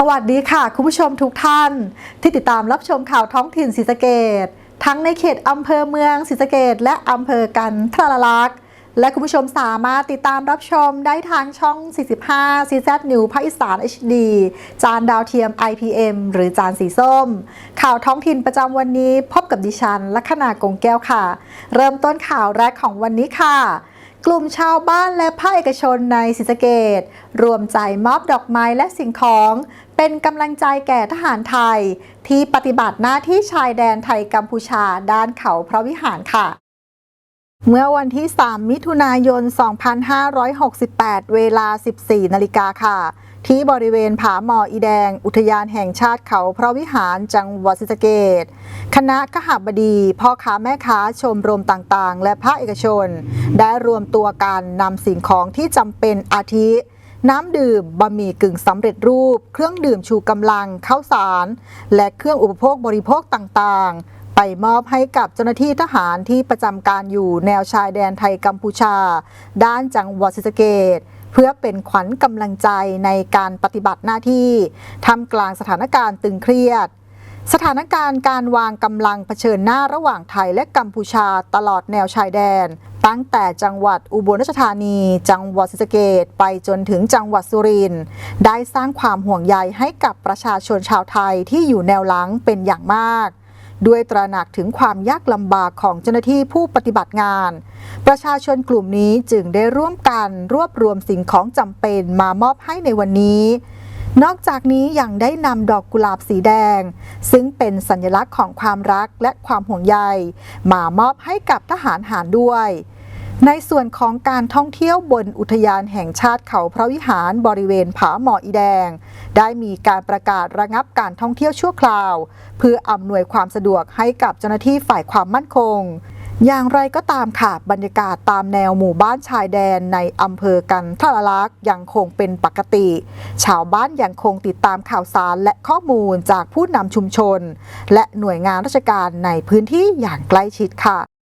สวัสดีค่ะ คุณผู้ชมทุกท่าน ที่ติดตามรับชมข่าวท้องถิ่นศรีสะเกดทั้งในเขตอำเภอเมืองศรีสะเกดและอำเภอกันทรลักษณ์และคุณผู้ชมสามารถติดตามรับชมได้ทางช่อง 45 CZ New ภาคอีสาน HD จานดาวเทียม IPM หรือจานสีส้ม ข่าวท้องถิ่นประจำวันนี้พบกับดิฉัน ลัคนากงแก้วค่ะ เริ่มต้นข่าวแรกของวันนี้ค่ะกลุ่มชาวบ้านและภาคเอกชนในศรีสะเกดรวมใจมอบดอกไม้และสิ่งของ เป็นกำลังใจแก่ทหารไทย ที่ปฏิบัติหน้าที่ชายแดนไทยกัมพูชาด้านเขาพระวิหารค่ะ เมื่อวันที่ 3 มิถุนายน 2568 เวลา 14 นาฬิกาค่ะ ที่บริเวณผาหมออีแดง อุทยานแห่งชาติเขาพระวิหารจังหวัดศรีสะเกดคณะขหบดี พ่อค้าแม่ค้าชมรมต่างๆ และภาคเอกชน ได้รวมตัวกันนำสิ่งของที่จำเป็นอาทิ น้ำดื่มบะหมี่กึ่งสำเร็จรูป เครื่องดื่มชูกำลังข้าวสาร และเครื่องอุปโภคบริโภคต่างๆ ไปมอบให้กับเจ้าหน้าที่ทหารที่ประจำการอยู่แนวชายแดนไทยกัมพูชา ด้านจังหวัดศรีสะเกดเพื่อเป็นขวัญกำลังใจในการปฏิบัติหน้าที่ทำกลางสถานการณ์ตึงเครียดสถานการณ์การวางกำลังเผชิญหน้าระหว่างไทยและกัมพูชาตลอดแนวชายแดน ตั้งแต่จังหวัดอุบลราชธานี จังหวัดศรีสะเกดไปจนถึงจังหวัดสุรินทร์ได้สร้างความห่วงใยให้กับประชาชนชาวไทยที่อยู่แนวหลังเป็นอย่างมาก ด้วยตระหนักถึงความยากลำบากของเจ้าหน้าที่ผู้ปฏิบัติงาน ประชาชนกลุ่มนี้จึงได้ร่วมกันรวบรวมสิ่งของจำเป็นมามอบให้ในวันนี้นอกจากนี้ยังได้นำดอกกุหลาบสีแดง ซึ่งเป็นสัญลักษณ์ของความรักและความห่วงใย มามอบให้กับทหารหารด้วย ในส่วนของการท่องเที่ยวบนอุทยานแห่งชาติเขาพระวิหารบริเวณผาหมออีแดง ได้มีการประกาศระงับการท่องเที่ยวชั่วคราว เพื่ออำนวยความสะดวกให้กับเจ้าหน้าที่ฝ่ายความมั่นคง อย่างไรก็ตามค่ะบรรยากาศตามแนวหมู่บ้านชายแดนในอำเภอกันทรลักษ์ยังคงเป็นปกติ ชาวบ้านยังคงติดตามข่าวสารและข้อมูลจากผู้นำชุมชน และหน่วยงานราชการในพื้นที่อย่างใกล้ชิดค่ะ